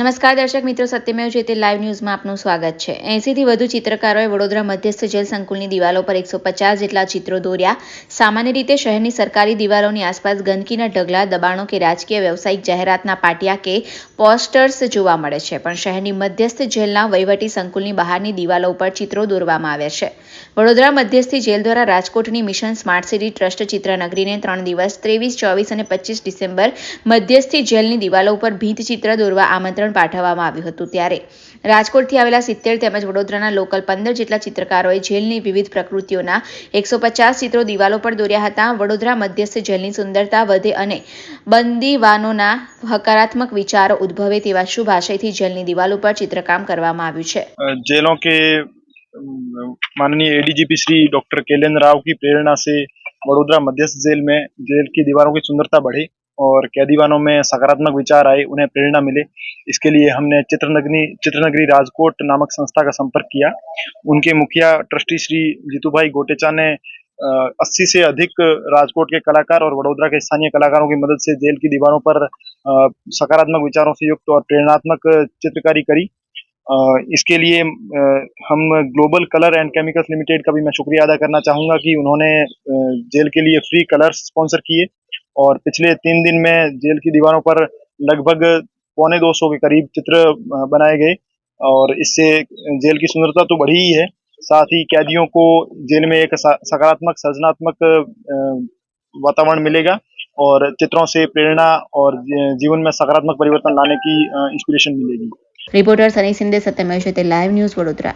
નમસ્કાર દર્શક મિત્રો સત્યમેવ તે લાઈવ ન્યૂઝમાં આપનું સ્વાગત છે એંસીથી વધુ ચિત્રકારોએ વડોદરા મધ્યસ્થ જેલ સંકુલની દિવાલો પર એકસો પચાસ જેટલા ચિત્રો દોર્યા સામાન્ય રીતે શહેરની સરકારી દિવાલોની આસપાસ ગંદકીના ઢગલા દબાણો કે રાજકીય વ્યવસાયિક જાહેરાતના પાટિયા કે પોસ્ટર્સ જોવા મળે છે પણ શહેરની મધ્યસ્થ જેલના વહીવટી સંકુલની બહારની દિવાલો ઉપર ચિત્રો દોરવામાં આવ્યા છે વડોદરા મધ્યસ્થી જેલ દ્વારા રાજકોટની મિશન સ્માર્ટ સિટી ટ્રસ્ટ ચિત્રનગરીને ત્રણ દિવસ ત્રેવીસ ચોવીસ અને પચીસ ડિસેમ્બર મધ્યસ્થી જેલની દિવાલો ઉપર ભીંત ચિત્ર દોરવા આમંત્રણ પણ પાઠવવામાં આવ્યું હતું ત્યારે રાજકોટથી આવેલા સિત્તેર તેમજ વડોદરાના લોકલ પંદર જેટલા ચિત્રકારોએ જેલની વિવિધ પ્રકૃતિઓના એકસો પચાસ ચિત્રો દિવાલો પર દોર્યા હતા વડોદરા મધ્યસ્થ જેલની સુંદરતા વધે અને બંદીવાનોના હકારાત્મક વિચારો ઉદ્ભવે તેવા શુભ આશયથી જેલની દિવાલ ઉપર ચિત્રકામ કરવામાં આવ્યું છે જેલો કે माननीय एडीजीपी श्री डॉक्टर कैलेंद्र राव की प्रेरणा से वडोदरा मध्यस्थ जेल में जेल की दीवारों की सुंदरता बढ़ी और कैदीवानों में सकारात्मक विचार आए उन्हें प्रेरणा मिले इसके लिए हमने चित्रनगरी चित्रनगरी राजकोट नामक संस्था का संपर्क किया उनके मुखिया ट्रस्टी श्री जीतूभाई गोटेचा ने अस्सी से अधिक राजकोट के कलाकार और वडोदरा के स्थानीय कलाकारों की मदद से जेल की दीवारों पर सकारात्मक विचारों से युक्त और प्रेरणात्मक चित्रकारी करी इसके लिए हम Global Colour and Chemicals Limited का भी मैं शुक्रिया अदा करना चाहूँगा कि उन्होंने जेल के लिए फ्री कलर्स स्पॉन्सर किए और पिछले तीन दिन में जेल की दीवारों पर लगभग पौने दो सौ के करीब चित्र बनाए गए और इससे जेल की सुंदरता तो बढ़ी ही है साथ ही कैदियों को जेल में एक सकारात्मक सृजनात्मक वातावरण मिलेगा और चित्रों से प्रेरणा और जीवन में सकारात्मक परिवर्तन लाने की इंस्पिरेशन मिलेगी reporter Sunny Shinde Satyamesh live news Vadodara